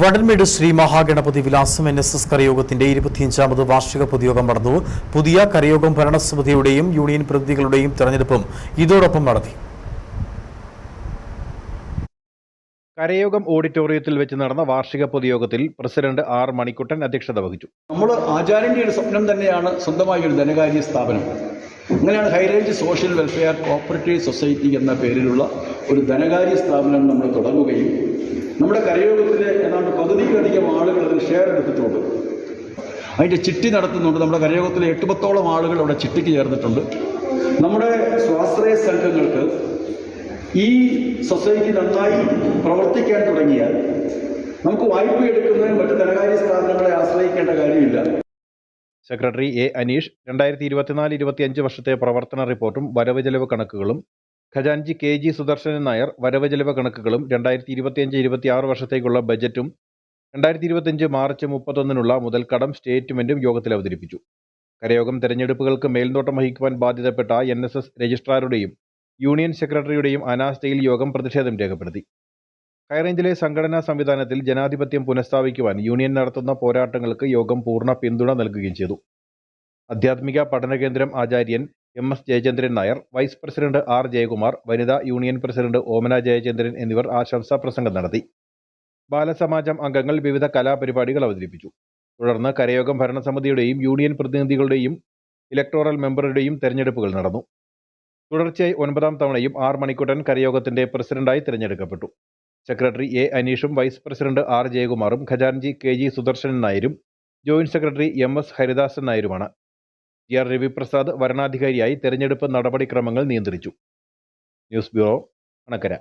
Vadanmed Shri Mahaganapathi Vilasam N S S കരയോഗത്തിന്റെ ഇരുപത്തിയഞ്ചാമത് വാർഷിക പൊതുയോഗം നടന്നു. പുതിയ കരയോഗം ഭരണസമിതിയുടെയും യൂണിയൻ പ്രതിനിധികളുടെയും തെരഞ്ഞെടുപ്പും ഇതോടൊപ്പം നടത്തി. കരയോഗം ഓഡിറ്റോറിയത്തിൽ വെച്ച് നടന്ന വാർഷിക പൊതുയോഗത്തിൽ പ്രസിഡന്റ് ആർ മണിക്കുട്ടൻ അധ്യക്ഷത വഹിച്ചു. നമ്മൾ ആചാര്യന്റെ ഒരു സ്വപ്നം തന്നെയാണ് സ്വന്തമായി ഒരു ധനകാര്യ സ്ഥാപനം. അങ്ങനെയാണ് high range social welfare cooperative society എന്ന പേരിലുള്ള ഒരു ധനകാര്യ സ്ഥാപനം നമ്മൾ തുടങ്ങുകയും നമ്മുടെ കരയോഗത്തിലെ ഏതാണ്ട് പകുതിയിലധികം ആളുകൾ അതിൽ ഷെയർ എടുത്തിട്ടുണ്ട്. അതിന്റെ ചിട്ടി നടത്തുന്നുണ്ട്. നമ്മുടെ കരയോഗത്തിലെ എട്ടുപത്തോളം ആളുകൾ അവിടെ ചിട്ടിക്ക് ചേർന്നിട്ടുണ്ട്. നമ്മുടെ സ്വാശ്രയ സംഘങ്ങൾക്ക് ഈ സൊസൈറ്റി നന്നായി പ്രവർത്തിക്കാൻ തുടങ്ങിയാൽ നമുക്ക് വായ്പ എടുക്കുന്നതിന് മറ്റു ധനകാര്യ സ്ഥാപനങ്ങളെ ആശ്രയിക്കേണ്ട കാര്യമില്ല. സെക്രട്ടറി എ അനീഷ് രണ്ടായിരത്തി ഇരുപത്തിനാല് ഇരുപത്തിയഞ്ച് വർഷത്തെ പ്രവർത്തന റിപ്പോർട്ടും വരവ് ചെലവ് കണക്കുകളും ഖജാൻജി കെ ജി സുദർശനൻ നായർ വരവ് ചെലവ് കണക്കുകളും രണ്ടായിരത്തി ഇരുപത്തിയഞ്ച് ഇരുപത്തിയാറ് വർഷത്തേക്കുള്ള ബജറ്റും രണ്ടായിരത്തി ഇരുപത്തിയഞ്ച് മാർച്ച് മുപ്പത്തൊന്നിനുള്ള കടം സ്റ്റേറ്റ്മെന്റും യോഗത്തിൽ അവതരിപ്പിച്ചു. കരയോഗം തെരഞ്ഞെടുപ്പുകൾക്ക് മേൽനോട്ടം വഹിക്കുവാൻ ബാധ്യതപ്പെട്ട എൻ എസ് എസ് രജിസ്ട്രാറുടെയും യൂണിയൻ സെക്രട്ടറിയുടെയും അനാസ്ഥയിൽ യോഗം പ്രതിഷേധം രേഖപ്പെടുത്തി. ഹൈറേഞ്ചിലെ സംഘടനാ സംവിധാനത്തിൽ ജനാധിപത്യം പുനഃസ്ഥാപിക്കുവാൻ യൂണിയൻ നടത്തുന്ന പോരാട്ടങ്ങൾക്ക് യോഗം പൂർണ പിന്തുണ നൽകുകയും ചെയ്തു. പഠന കേന്ദ്രം ആചാര്യൻ M S Jayachandran Nair vice president R Jayakumar വനിതാ യൂണിയൻ പ്രസിഡന്റ് ഓമന ജയചന്ദ്രൻ എന്നിവർ ആശംസാ പ്രസംഗം നടത്തി. ബാലസമാജം അംഗങ്ങൾ വിവിധ കലാപരിപാടികൾ അവതരിപ്പിച്ചു. തുടർന്ന് കരയോഗം ഭരണസമിതിയുടെയും യൂണിയൻ പ്രതിനിധികളുടെയും ഇലക്ടോറൽ മെമ്പറുടെയും തെരഞ്ഞെടുപ്പുകൾ നടന്നു. തുടർച്ചയായി ഒൻപതാം തവണയും ആർ മണിക്കുട്ടൻ കരയോഗത്തിന്റെ പ്രസിഡന്റായി തിരഞ്ഞെടുക്കപ്പെട്ടു. സെക്രട്ടറി എ അനീഷും വൈസ് പ്രസിഡന്റ് ആർ ജയകുമാറും ഖജാൻജി കെ ജി സുദർശനൻ നായരും joint secretary M S Haridasan നായരുമാണ്. G R Raviprasad വരണാധികാരിയായി തെരഞ്ഞെടുപ്പ് നടപടിക്രമങ്ങൾ നിയന്ത്രിച്ചു. News bureau Anakkara.